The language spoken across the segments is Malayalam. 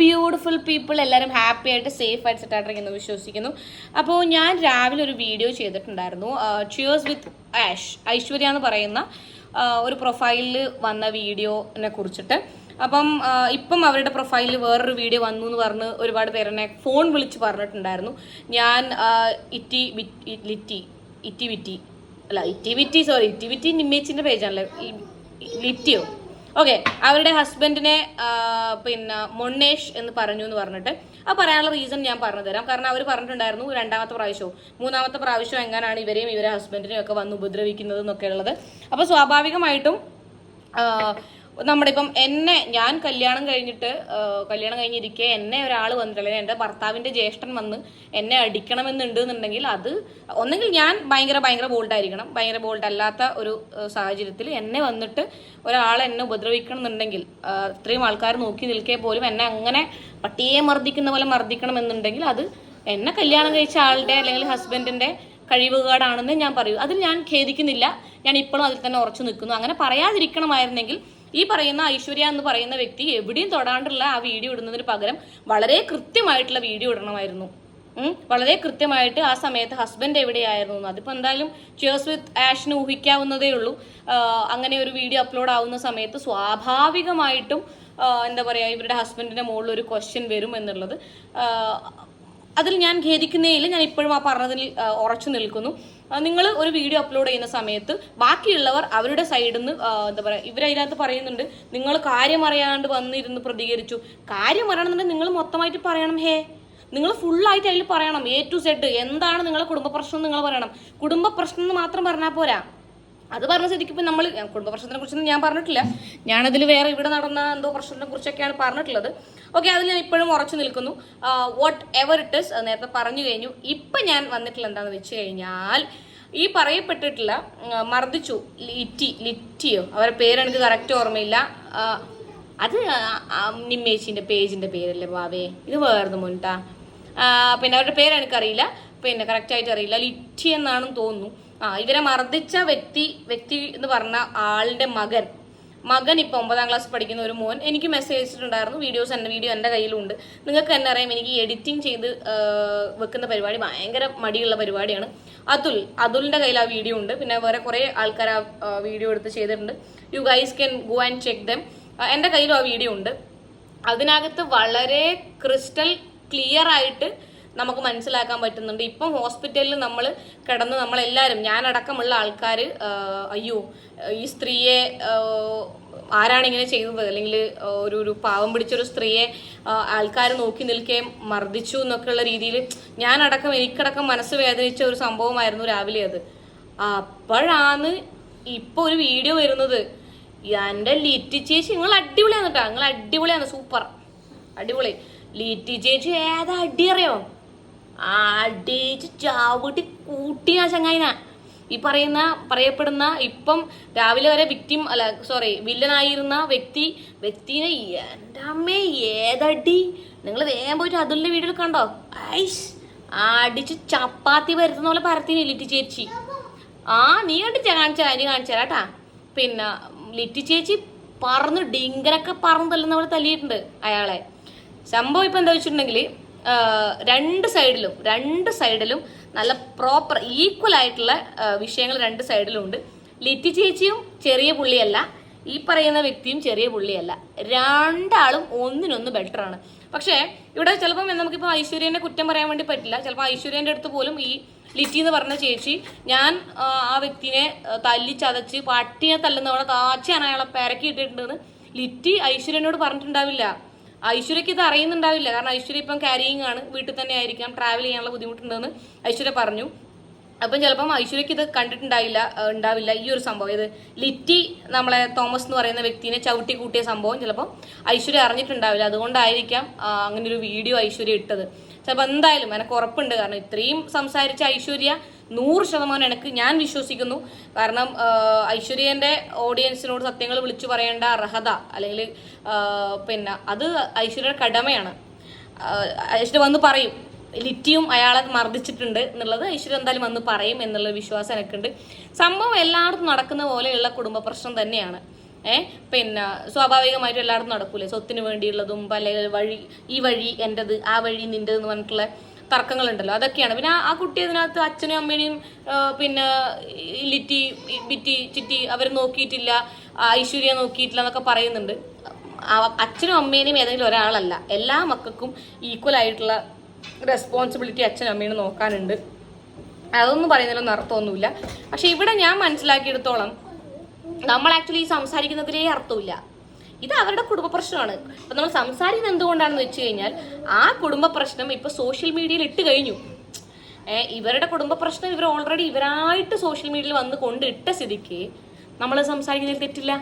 ബ്യൂട്ടിഫുൾ പീപ്പിൾ എല്ലാവരും ഹാപ്പി ആയിട്ട് സേഫ് ആയിട്ട് സെറ്റായിട്ടിരിക്കുന്നു വിശ്വസിക്കുന്നു. അപ്പോൾ ഞാൻ രാവിലെ ഒരു വീഡിയോ ചെയ്തിട്ടുണ്ടായിരുന്നു. ചിയേഴ്സ് വിത്ത് ആഷ് ഐശ്വര്യ എന്ന് പറയുന്ന ഒരു പ്രൊഫൈലിൽ വന്ന വീഡിയോനെ കുറിച്ചിട്ട്. അപ്പം ഇപ്പം അവരുടെ പ്രൊഫൈലിൽ വേറൊരു വീഡിയോ വന്നു എന്ന് പറഞ്ഞ് ഒരുപാട് പേരെന്നെ ഫോൺ വിളിച്ച് പറഞ്ഞിട്ടുണ്ടായിരുന്നു. ഞാൻ ഇറ്റി ലിറ്റി ഇറ്റി വിറ്റി അല്ല ഇറ്റി വിറ്റി സോറി ഇറ്റി വിറ്റി നിമ്മേച്ചിന്റെ പേജാണല്ലേ ലിറ്റിയോ ഓക്കെ അവരുടെ ഹസ്ബൻഡിനെ പിന്നെ മൊണ്ണേഷ് എന്ന് പറഞ്ഞു എന്ന് പറഞ്ഞിട്ട്. ആ പറയാനുള്ള റീസൺ ഞാൻ പറഞ്ഞു തരാം. കാരണം അവർ പറഞ്ഞിട്ടുണ്ടായിരുന്നു രണ്ടാമത്തെ പ്രാവശ്യവും. മൂന്നാമത്തെ പ്രാവശ്യവും എങ്ങനെയാണ് ഇവരെയും ഇവരെ ഹസ്ബൻഡിനെയും ഒക്കെ വന്ന് ഉപദ്രവിക്കുന്നത് എന്നൊക്കെ ഉള്ളത്. അപ്പോൾ സ്വാഭാവികമായിട്ടും നമ്മുടെ ഇപ്പം എന്നെ ഞാൻ കല്യാണം കഴിഞ്ഞിട്ട് കല്യാണം കഴിഞ്ഞിരിക്കെ എന്നെ ഒരാൾ വന്നിട്ടില്ല എന്റെ ഭർത്താവിന്റെ ജ്യേഷ്ഠൻ വന്ന് എന്നെ അടിക്കണമെന്നുണ്ട് എന്നുണ്ടെങ്കിൽ അത് ഒന്നെങ്കിൽ ഞാൻ ഭയങ്കര ഭയങ്കര ബോൾഡായിരിക്കണം. ഭയങ്കര ബോൾഡ് അല്ലാത്ത ഒരു സാഹചര്യത്തിൽ എന്നെ വന്നിട്ട് ഒരാൾ എന്നെ ഉപദ്രവിക്കണം എന്നുണ്ടെങ്കിൽ ഇത്രയും ആൾക്കാർ നോക്കി നിൽക്കേ പോലും എന്നെ അങ്ങനെ പട്ടിയെ മർദ്ദിക്കുന്ന പോലെ മർദ്ദിക്കണം എന്നുണ്ടെങ്കിൽ അത് എന്നെ കല്യാണം കഴിച്ച ആളുടെ അല്ലെങ്കിൽ ഹസ്ബൻഡിന്റെ കഴിവുകേടാണെന്ന് ഞാൻ പറയൂ. അതിൽ ഞാൻ ഖേദിക്കുന്നില്ല. ഞാൻ ഇപ്പോഴും അതിൽ തന്നെ ഉറച്ചു നിൽക്കുന്നു. അങ്ങനെ പറയാതിരിക്കണമായിരുന്നെങ്കിൽ ഈ പറയുന്ന ഐശ്വര്യ എന്ന് പറയുന്ന വ്യക്തി എവിടെയും തൊടാണ്ടുള്ള ആ വീഡിയോ ഇടുന്നതിന് പകരം വളരെ കൃത്യമായിട്ടുള്ള വീഡിയോ ഇടണമായിരുന്നു. വളരെ കൃത്യമായിട്ട് ആ സമയത്ത് ഹസ്ബൻഡ് എവിടെയായിരുന്നു. അതിപ്പോൾ എന്തായാലും ചേഴ്സ് വിത്ത് ആഷിന് ഊഹിക്കാവുന്നതേ ഉള്ളൂ. അങ്ങനെ ഒരു വീഡിയോ അപ്ലോഡ് ആവുന്ന സമയത്ത് സ്വാഭാവികമായിട്ടും എന്താ പറയുക ഇവരുടെ ഹസ്ബൻഡിന്റെ മുകളിൽ ഒരു ക്വസ്റ്റ്യൻ വരും എന്നുള്ളത്. അതിൽ ഞാൻ ഖേദിക്കുന്നേയില്ല. ഞാൻ ഇപ്പോഴും ആ പറഞ്ഞതിൽ ഉറച്ചു നിൽക്കുന്നു. നിങ്ങൾ ഒരു വീഡിയോ അപ്ലോഡ് ചെയ്യുന്ന സമയത്ത് ബാക്കിയുള്ളവർ അവരുടെ സൈഡിൽ നിന്ന് എന്താ പറയുക ഇവരതിനകത്ത് പറയുന്നുണ്ട് നിങ്ങൾ കാര്യം അറിയാണ്ട് വന്നിരുന്ന് പ്രതികരിച്ചു. കാര്യം അറിയണമെന്നുണ്ടെങ്കിൽ നിങ്ങൾ മൊത്തമായിട്ട് പറയണം ഹേ. നിങ്ങൾ ഫുള്ളായിട്ട് അതിൽ പറയണം എ ടു സെഡ്. എന്താണ് നിങ്ങളുടെ കുടുംബ പ്രശ്നം നിങ്ങൾ പറയണം. കുടുംബ പ്രശ്നം എന്ന് മാത്രം പറഞ്ഞാൽ പോരാ. അത് പറഞ്ഞ സ്ഥിതിക്ക് ഇപ്പം നമ്മൾ കുടുംബ പ്രശ്നത്തിനെ കുറിച്ചൊന്നും ഞാൻ പറഞ്ഞിട്ടില്ല. ഞാനതിൽ വേറെ ഇവിടെ നടന്ന എന്തോ പ്രശ്നത്തിനെ കുറിച്ചൊക്കെയാണ് പറഞ്ഞിട്ടുള്ളത്. ഓക്കെ അതിൽ ഞാൻ ഇപ്പോഴും ഉറച്ചു നിൽക്കുന്നു. വാട്ട് എവർ ഇറ്റ് ഇസ് നേരത്തെ പറഞ്ഞു കഴിഞ്ഞു. ഇപ്പം ഞാൻ വന്നിട്ടുള്ള എന്താണെന്ന് വെച്ച് കഴിഞ്ഞാൽ ഈ പറയപ്പെട്ടിട്ടില്ല മർദ്ദിച്ചു ലിറ്റി ലിറ്റിയോ അവരുടെ പേരെനിക്ക് കറക്റ്റ് ഓർമ്മയില്ല. അത് നിമ്മേച്ചിന്റെ പേജിന്റെ പേരല്ലേ ബാവേ? ഇത് വേർന്ന് മുൻട്ടാ. പിന്നെ അവരുടെ പേരെനിക്കറിയില്ല പിന്നെ കറക്റ്റായിട്ട് അറിയില്ല. ലിറ്റി എന്നാണെന്ന് തോന്നുന്നു. ആ ഇവരെ മർദ്ദിച്ച വ്യക്തി വ്യക്തി എന്ന് പറഞ്ഞ ആളുടെ മകൻ. മകൻ ഇപ്പോൾ ഒമ്പതാം ക്ലാസ് പഠിക്കുന്ന ഒരു മോൻ. എനിക്ക് മെസ്സേജ് അയച്ചിട്ടുണ്ടായിരുന്നു. വീഡിയോസ് എന്റെ വീഡിയോ എന്റെ കയ്യിലുണ്ട്. നിങ്ങൾക്ക് തന്നെ അറിയാം എനിക്ക് എഡിറ്റിംഗ് ചെയ്ത് വെക്കുന്ന പരിപാടി ഭയങ്കര മടിയുള്ള പരിപാടിയാണ്. അതുൽ അതുലിന്റെ കയ്യിൽ ആ വീഡിയോ ഉണ്ട്. പിന്നെ വേറെ കുറേ ആൾക്കാർ ആ വീഡിയോ എടുത്ത് ചെയ്തിട്ടുണ്ട്. You guys can go and check them എന്റെ കയ്യിലും ആ വീഡിയോ ഉണ്ട്. അതിനകത്ത് വളരെ ക്രിസ്റ്റൽ ക്ലിയർ ആയിട്ട് നമുക്ക് മനസ്സിലാക്കാൻ പറ്റുന്നുണ്ട്. ഇപ്പം ഹോസ്പിറ്റലിൽ നമ്മൾ കിടന്ന് നമ്മളെല്ലാവരും ഞാനടക്കമുള്ള ആൾക്കാർ അയ്യോ ഈ സ്ത്രീയെ ആരാണ് ഇങ്ങനെ ചെയ്തത് അല്ലെങ്കിൽ ഒരു ഒരു പാവം പിടിച്ചൊരു സ്ത്രീയെ ആൾക്കാർ നോക്കി നിൽക്കുകയും മർദ്ദിച്ചു എന്നൊക്കെയുള്ള രീതിയിൽ ഞാനടക്കം എനിക്കടക്കം മനസ്സ് വേദനിച്ച ഒരു സംഭവമായിരുന്നു രാവിലെ അത്. അപ്പോഴാണ് ഇപ്പോൾ ഒരു വീഡിയോ വരുന്നത്. എന്റെ ലിറ്റി ചേച്ചി നിങ്ങൾ അടിപൊളിയാണ് കേട്ടോ. നിങ്ങൾ അടിപൊളിയാണ് സൂപ്പർ. അടിപൊളി. ലിറ്റി ചേച്ചി ഏതാ അടി അറിയോ ആ അടിച്ച് ചാവിട്ടി കൂട്ടിയ ചങ്ങായിന. ഈ പറയുന്ന പറയപ്പെടുന്ന ഇപ്പം രാവിലെ വരെ വിക്ടിം അല്ല സോറി വില്ലനായിരുന്ന വ്യക്തി വ്യക്തിനെ എന്റെ അമ്മേ ഏതടി? നിങ്ങൾ വേഗം പോയിട്ട് അതുലിന്റെ വീഡിയോ കണ്ടോ? ഐസ് അടിച്ച് ചപ്പാത്തി വരുത്തുന്ന പോലെ പരത്തിന് ലിറ്റി ചേച്ചി? ആ നീ കണ്ടിച്ചാ കാണിച്ചാ അതിന് കാണിച്ചാ കേട്ടാ. പിന്നെ ലിറ്റി ചേച്ചി പറന്ന് ഡിങ്കനൊക്കെ പറന്ന് തല്ലുന്ന പോലെ തല്ലിയിട്ടുണ്ട് അയാളെ. സംഭവം ഇപ്പം എന്താ വെച്ചിട്ടുണ്ടെങ്കിൽ രണ്ട് സൈഡിലും രണ്ട് സൈഡിലും നല്ല പ്രോപ്പർ ഈക്വൽ ആയിട്ടുള്ള വിഷയങ്ങൾ രണ്ട് സൈഡിലും ഉണ്ട്. ലിറ്റി ചേച്ചിയും ചെറിയ പുള്ളിയല്ല. ഈ പറയുന്ന വ്യക്തിയും ചെറിയ പുള്ളിയല്ല. രണ്ടാളും ഒന്നിനൊന്ന് ബെറ്റർ ആണ്. പക്ഷേ ഇവിടെ ചിലപ്പം നമുക്കിപ്പോൾ ഐശ്വര്യനെ കുറ്റം പറയാൻ വേണ്ടി പറ്റില്ല. ചിലപ്പോൾ ഐശ്വര്യന്റെ അടുത്ത് പോലും ഈ ലിറ്റി എന്ന് പറഞ്ഞ ചേച്ചി ഞാൻ ആ, വ്യക്തിനെ തല്ലി ചതച്ച് പട്ടിയെ തല്ലുന്നവളെ താച്ചാണ് അയാളെ പെരക്കി ഇട്ടിട്ടുണ്ടെന്ന് ലിറ്റി ഐശ്വര്യനോട് പറഞ്ഞിട്ടുണ്ടാവില്ല. ഐശ്വര്യക്ക് ഇത് അറിയുന്നുണ്ടാവില്ല. കാരണം ഐശ്വര്യ ഇപ്പം ക്യാരിയിങ് ആണ്. വീട്ടിൽ തന്നെ ആയിരിക്കാം. ട്രാവൽ ചെയ്യാനുള്ള ബുദ്ധിമുട്ടുണ്ടെന്ന് ഐശ്വര്യ പറഞ്ഞു. അപ്പം ചിലപ്പം ഐശ്വര്യക്ക് ഇത് കണ്ടിട്ടുണ്ടായില്ല ഉണ്ടാവില്ല. ഈ ഒരു സംഭവം. ഇത് ലിറ്റി നമ്മളെ തോമസ് എന്ന് പറയുന്ന വ്യക്തിനെ ചവിട്ടി കൂട്ടിയ സംഭവം ചിലപ്പം ഐശ്വര്യ അറിഞ്ഞിട്ടുണ്ടാവില്ല. അതുകൊണ്ടായിരിക്കാം അങ്ങനെ ഒരു വീഡിയോ ഐശ്വര്യ ഇട്ടത്. ചിലപ്പോൾ എന്തായാലും എനിക്ക് ഉറപ്പുണ്ട്. കാരണം ഇത്രയും സംസാരിച്ച ഐശ്വര്യ നൂറ് ശതമാനം എനിക്ക് ഞാൻ വിശ്വസിക്കുന്നു. കാരണം ഐശ്വര്യന്റെ ഓഡിയൻസിനോട് സത്യങ്ങൾ വിളിച്ചു പറയേണ്ട അർഹത അല്ലെങ്കിൽ പിന്നെ അത് ഐശ്വര്യയുടെ കടമയാണ്. ഐശ്വര്യ വന്ന് പറയും. ലിറ്റിയും അയാളെ മർദ്ദിച്ചിട്ടുണ്ട് എന്നുള്ളത് ഐശ്വര്യ എന്തായാലും വന്ന് പറയും എന്നുള്ള വിശ്വാസം എനിക്കുണ്ട്. സംഭവം എല്ലായിടത്തും നടക്കുന്ന പോലെയുള്ള കുടുംബ പ്രശ്നം തന്നെയാണ്. ഏഹ് പിന്നെ സ്വാഭാവികമായിട്ടും എല്ലായിടത്തും നടക്കൂലേ? സ്വത്തിന് വേണ്ടിയുള്ളതും പല വഴി ഈ വഴി എന്റെത് ആ വഴി നിന്റെത് എന്ന് പറഞ്ഞിട്ടുള്ള തർക്കങ്ങളുണ്ടല്ലോ. അതൊക്കെയാണ്. പിന്നെ ആ- കുട്ടി അതിനകത്ത് അച്ഛനും അമ്മേനെയും പിന്നെ ലിറ്റി ബിറ്റി ചിറ്റി അവർ നോക്കിയിട്ടില്ല ഐശ്വര്യ നോക്കിയിട്ടില്ല എന്നൊക്കെ പറയുന്നുണ്ട്. അച്ഛനും അമ്മേനെയും ഏതെങ്കിലും ഒരാളല്ല. എല്ലാ മക്കൾക്കും ഈക്വൽ ആയിട്ടുള്ള റെസ്പോൺസിബിലിറ്റി അച്ഛനും അമ്മേനും നോക്കാനുണ്ട്. അതൊന്നും പറയുന്നതിലൊന്നും അർത്ഥമൊന്നുമില്ല. പക്ഷെ ഇവിടെ ഞാൻ മനസ്സിലാക്കിയെടുത്തോളം നമ്മൾ ആക്ച്വലി സംസാരിക്കുന്നതിലേ അർത്ഥമില്ല. ഇത് അവരുടെ കുടുംബ പ്രശ്നമാണ്. അപ്പൊ നമ്മൾ സംസാരിക്കുന്നത് എന്തുകൊണ്ടാണെന്ന് വെച്ച് കഴിഞ്ഞാൽ ആ കുടുംബ പ്രശ്നം ഇപ്പൊ സോഷ്യൽ മീഡിയയിൽ ഇട്ട് കഴിഞ്ഞു. ഇവരുടെ കുടുംബ പ്രശ്നം ഇവർ ഓൾറെഡി ഇവരായിട്ട് സോഷ്യൽ മീഡിയയിൽ വന്ന് കൊണ്ട് ഇട്ട സ്ഥിതിക്ക് നമ്മൾ സംസാരിക്കുന്നതിൽ തെറ്റില്ല.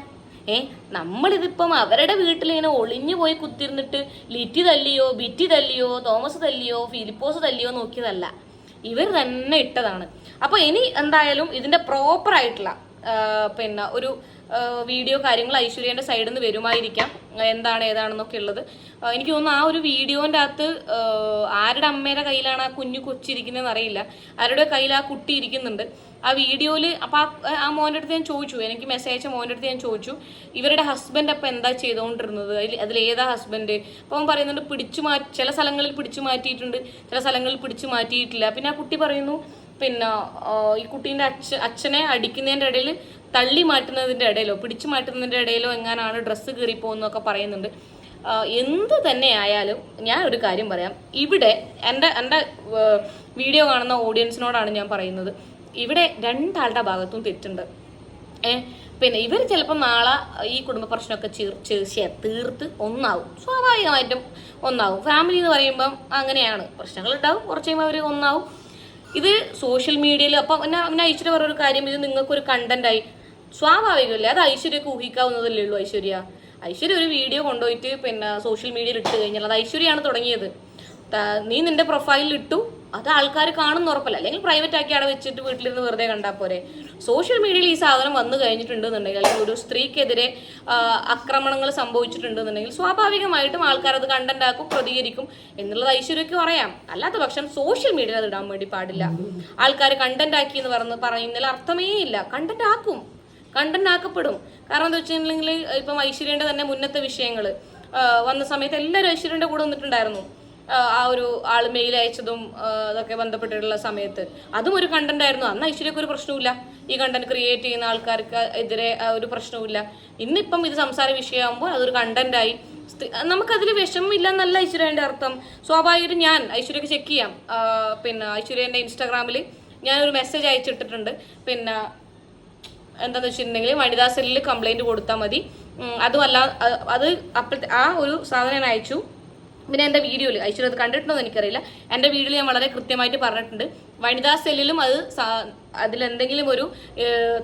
ഏ നമ്മളിതിപ്പം അവരുടെ വീട്ടിൽ ഇങ്ങനെ ഒളിഞ്ഞു പോയി കുത്തിരുന്നിട്ട് ലിറ്റി തല്ലിയോ ബിറ്റി തല്ലിയോ തോമസ് തല്ലിയോ ഫിലിപ്പോസ് തല്ലിയോ നോക്കിയതല്ല. ഇവർ തന്നെ ഇട്ടതാണ്. അപ്പൊ ഇനി എന്തായാലും ഇതിന്റെ പ്രോപ്പർ ആയിട്ടുള്ള പിന്നെ ഒരു വീഡിയോ കാര്യങ്ങൾ ഐശ്വര്യന്റെ സൈഡിൽ നിന്ന് വരുമായിരിക്കാം. എന്താണ് ഏതാണെന്നൊക്കെ ഉള്ളത്. എനിക്ക് തോന്നുന്നു ആ ഒരു വീഡിയോന്റെ അകത്ത് ആരുടെ അമ്മയുടെ കയ്യിലാണ് ആ കുഞ്ഞു കൊച്ചിരിക്കുന്നതെന്ന് അറിയില്ല. ആരുടെ കയ്യിൽ ആ കുട്ടി ഇരിക്കുന്നുണ്ട്. ആ വീഡിയോയിൽ അപ്പോൾ ആ ആ മോന്റെ അടുത്ത് ഞാൻ ചോദിച്ചു. എനിക്ക് മെസ്സേജ് അയച്ച മോന്റെ അടുത്ത് ഞാൻ ചോദിച്ചു. ഇവരുടെ ഹസ്ബൻഡ് അപ്പം എന്താ ചെയ്തുകൊണ്ടിരുന്നത് അതിൽ അതിലേതാ ഹസ്ബൻഡ് അപ്പോൾ അവൻ പറയുന്നുണ്ട് പിടിച്ചു മാറ്റി ചില സ്ഥലങ്ങളിൽ പിടിച്ചു മാറ്റിയിട്ടുണ്ട് ചില സ്ഥലങ്ങളിൽ പിടിച്ചു മാറ്റിയിട്ടില്ല പിന്നെ ആ കുട്ടി പറയുന്നു പിന്നെ ഈ കുട്ടീന്റെ അച്ഛ അച്ഛനെ അടിക്കുന്നതിന്റെ ഇടയിൽ തള്ളി മാറ്റുന്നതിന്റെ ഇടയിലോ പിടിച്ചു മാറ്റുന്നതിന്റെ ഇടയിലോ എങ്ങനെയാണ് ഡ്രസ്സ് കീറിപ്പോകുന്നൊക്കെ പറയുന്നുണ്ട്. എന്ത് തന്നെ ആയാലും ഞാൻ ഒരു കാര്യം പറയാം. ഇവിടെ എന്റെ എന്റെ വീഡിയോ കാണുന്ന ഓഡിയൻസിനോടാണ് ഞാൻ പറയുന്നത്. ഇവിടെ രണ്ടാളുടെ ഭാഗത്തും തെറ്റുണ്ട്. ഏ പിന്നെ ഇവർ ചിലപ്പോൾ നാളെ ഈ കുടുംബ പ്രശ്നമൊക്കെ ചീർ ചീർച്ച തീർത്ത് ഒന്നാവും. സ്വാഭാവികമായിട്ടും ഒന്നാവും. ഫാമിലി എന്ന് പറയുമ്പം അങ്ങനെയാണ്. പ്രശ്നങ്ങൾ ഉണ്ടാവും കുറച്ച് കഴിയുമ്പോൾ അവർ ഒന്നാവും. ഇത് സോഷ്യൽ മീഡിയയിൽ അപ്പം പിന്നെ പിന്നെ ഐശ്വര്യ പറഞ്ഞൊരു കാര്യം ഇത് നിങ്ങൾക്കൊരു കണ്ടന്റായി സ്വാഭാവികമല്ലേ? അത് ഐശ്വര്യക്ക് ഊഹിക്കാവുന്നതല്ലേ ഉള്ളൂ ഐശ്വര്യ? ഐശ്വര്യ ഒരു വീഡിയോ കൊണ്ടുപോയിട്ട് പിന്നെ സോഷ്യൽ മീഡിയയിൽ ഇട്ട് കഴിഞ്ഞാൽ അത് ഐശ്വര്യയാണ് തുടങ്ങിയത്. നീ നിന്റെ പ്രൊഫൈലിൽ ഇട്ടു അത് ആൾക്കാർ കാണുന്ന ഉറപ്പല്ല. അല്ലെങ്കിൽ പ്രൈവറ്റ് ആക്കി അവിടെ വെച്ചിട്ട് വീട്ടിലിരുന്ന് വെറുതെ കണ്ടാൽ പോരെ. സോഷ്യൽ മീഡിയയിൽ ഈ സാധനം വന്നു കഴിഞ്ഞിട്ടുണ്ടെന്നുണ്ടെങ്കിൽ അല്ലെങ്കിൽ ഒരു സ്ത്രീക്കെതിരെ ആക്രമണങ്ങൾ സംഭവിച്ചിട്ടുണ്ടെന്നുണ്ടെങ്കിൽ സ്വാഭാവികമായിട്ടും ആൾക്കാർ അത് കണ്ടന്റ് ആക്കും പ്രതികരിക്കും എന്നുള്ളത് ഐശ്വര്യക്ക് പറയാം. അല്ലാത്ത പക്ഷം സോഷ്യൽ മീഡിയയിൽ അത് ഇടാൻ വേണ്ടി പാടില്ല. ആൾക്കാർ കണ്ടന്റ് ആക്കി എന്ന് പറഞ്ഞ് പറയുന്നതിൽ അർത്ഥമേ ഇല്ല. കണ്ടന്റ് ആക്കും. കണ്ടന്റ് ആക്കപ്പെടും. കാരണം എന്താ വെച്ചിട്ടുണ്ടെങ്കിൽ ഇപ്പം ഐശ്വര്യന്റെ തന്നെ മുന്നത്തെ വിഷയങ്ങൾ വന്ന സമയത്ത് എല്ലാവരും ഐശ്വര്യന്റെ കൂടെ വന്നിട്ടുണ്ടായിരുന്നു. ആ, ഒരു ആൾ മെയിൽ അയച്ചതും അതൊക്കെ ബന്ധപ്പെട്ടിട്ടുള്ള സമയത്ത്. അതും ഒരു കണ്ടന്റ് ആയിരുന്നു. അന്ന് ഐശ്വര്യക്ക് ഒരു പ്രശ്നവുമില്ല. ഈ കണ്ടന്റ് ക്രിയേറ്റ് ചെയ്യുന്ന ആൾക്കാർക്ക് എതിരെ ഒരു പ്രശ്നവുമില്ല. ഇന്നിപ്പം ഇത് സംസാര വിഷയമാകുമ്പോൾ അതൊരു കണ്ടന്റായി നമുക്കതിൽ വിഷമമില്ല എന്നല്ല ഐശ്വര്യന്റെ അർത്ഥം. സ്വാഭാവികമായിട്ടും ഞാൻ ഐശ്വര്യക്ക് ചെക്ക് ചെയ്യാം. പിന്നെ ഐശ്വര്യന്റെ ഇൻസ്റ്റാഗ്രാമിൽ ഞാനൊരു മെസ്സേജ് അയച്ചിട്ടിട്ടുണ്ട്. പിന്നെ എന്താന്ന് വെച്ചിട്ടുണ്ടെങ്കിൽ വനിതാ സെല്ലിൽ കംപ്ലൈന്റ് കൊടുത്താൽ മതി. അതുമല്ല അത് അപ്പോഴത്തെ ആ ഒരു സാധനം അയച്ചു. പിന്നെ എന്റെ വീഡിയോയിൽ ഐശ്വര്യ അത് കണ്ടിട്ടുണ്ടോ എന്ന് എനിക്കറിയില്ല. എന്റെ വീഡിയോയിൽ ഞാൻ വളരെ കൃത്യമായിട്ട് പറഞ്ഞിട്ടുണ്ട്. വനിതാ സെല്ലിലും അത് അതിലെന്തെങ്കിലും ഒരു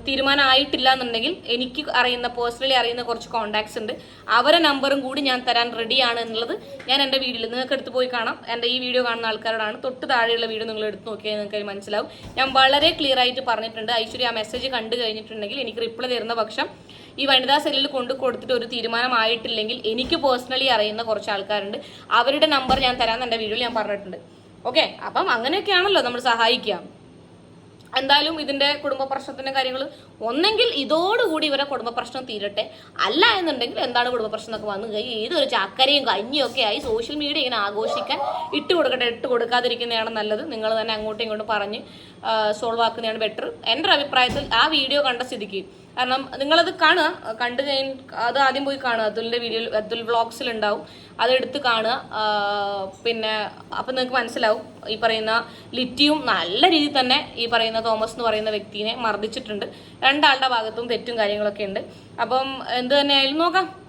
തീരുമാനമായിട്ടില്ല എന്നുണ്ടെങ്കിൽ എനിക്ക് അറിയുന്ന പേഴ്സണലി അറിയുന്ന കുറച്ച് കോണ്ടാക്ട്സ് ഉണ്ട്. അവരെ നമ്പറും കൂടി ഞാൻ തരാൻ റെഡിയാണ് എന്നുള്ളത് ഞാൻ എന്റെ വീഡിയോയിൽ നിങ്ങൾക്ക് എടുത്ത് പോയി കാണാം. എന്റെ ഈ വീഡിയോ കാണുന്ന ആൾക്കാരോടാണ് തൊട്ട് താഴെയുള്ള വീഡിയോ നിങ്ങൾ എടുത്ത് നോക്കിയാൽ നിങ്ങൾക്ക് മനസ്സിലാവും. ഞാൻ വളരെ ക്ലിയർ ആയിട്ട് പറഞ്ഞിട്ടുണ്ട്. ഐശ്വര്യ ആ മെസ്സേജ് കണ്ടു കഴിഞ്ഞിട്ടുണ്ടെങ്കിൽ എനിക്ക് റിപ്ലൈ തരുന്ന പക്ഷം ഈ വനിതാ സെല്ലിൽ കൊണ്ട് കൊടുത്തിട്ട് ഒരു തീരുമാനമായിട്ടില്ലെങ്കിൽ എനിക്ക് പേഴ്സണലി അറിയുന്ന കുറച്ച് ആൾക്കാരുണ്ട്. അവരുടെ നമ്പർ ഞാൻ തരാമെന്ന് എന്റെ വീഡിയോയിൽ ഞാൻ പറഞ്ഞിട്ടുണ്ട്. ഓക്കെ അപ്പം അങ്ങനെയൊക്കെയാണല്ലോ നമ്മൾ സഹായിക്കുക. എന്തായാലും ഇതിന്റെ കുടുംബ പ്രശ്നത്തിന്റെ കാര്യങ്ങൾ ഒന്നെങ്കിൽ ഇതോടുകൂടി ഇവരെ കുടുംബ പ്രശ്നം തീരട്ടെ. അല്ല എന്നുണ്ടെങ്കിൽ എന്താണ് കുടുംബ പ്രശ്നം എന്നൊക്കെ വന്നു കഴിഞ്ഞാൽ ഏതൊരു ചക്കരയും കഞ്ഞിയും ഒക്കെ ആയി സോഷ്യൽ മീഡിയ ഇങ്ങനെ ആഘോഷിക്കാൻ ഇട്ട് കൊടുക്കട്ടെ ഇട്ട് കൊടുക്കാതിരിക്കുന്നതാണ് നല്ലത്. നിങ്ങൾ തന്നെ അങ്ങോട്ടും ഇങ്ങോട്ടും പറഞ്ഞ് സോൾവ് ആക്കുന്നതാണ് ബെറ്റർ എന്റെ അഭിപ്രായത്തിൽ ആ വീഡിയോ കണ്ട സ്ഥിതിക്ക് കാരണം നിങ്ങളത് കാണുക കണ്ടു കഴിഞ്ഞ് അത് ആദ്യം പോയി കാണുക. അതുലിന്റെ വീഡിയോ അതുൽ വ്ളോഗ്സിൽ ഉണ്ടാവും അതെടുത്ത് കാണുക. പിന്നെ അപ്പം നിങ്ങൾക്ക് മനസ്സിലാവും. ഈ പറയുന്ന ലിറ്റിയും നല്ല രീതിയിൽ തന്നെ ഈ പറയുന്ന തോമസ് എന്ന് പറയുന്ന വ്യക്തിനെ മർദ്ദിച്ചിട്ടുണ്ട്. രണ്ടാളുടെ ഭാഗത്തും തെറ്റും കാര്യങ്ങളൊക്കെ ഉണ്ട്. അപ്പം എന്ത് തന്നെയായാലും നോക്കാം.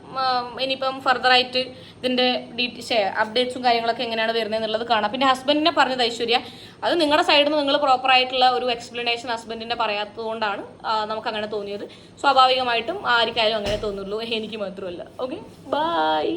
ഇനിയിപ്പം ഫർദറായിട്ട് ഇതിന്റെ ഡീറ്റെയിൽസ് അപ്ഡേറ്റ്സും കാര്യങ്ങളൊക്കെ എങ്ങനെയാണ് വരുന്നത് എന്നുള്ളത് കാണാം. പിന്നെ ഹസ്ബൻഡിനെ പറഞ്ഞത് ഐശ്വര്യ അത് നിങ്ങളുടെ സൈഡിൽ നിന്ന് നിങ്ങൾ പ്രോപ്പർ ആയിട്ടുള്ള ഒരു എക്സ്പ്ലനേഷൻ ഹസ്ബൻഡിന്റെ പറയാത്തത് കൊണ്ടാണ് നമുക്ക് അങ്ങനെ തോന്നിയത്. സ്വാഭാവികമായിട്ടും ആർക്കായാലും അങ്ങനെ തോന്നുള്ളൂ എനിക്ക് മാത്രമല്ല. Okay bye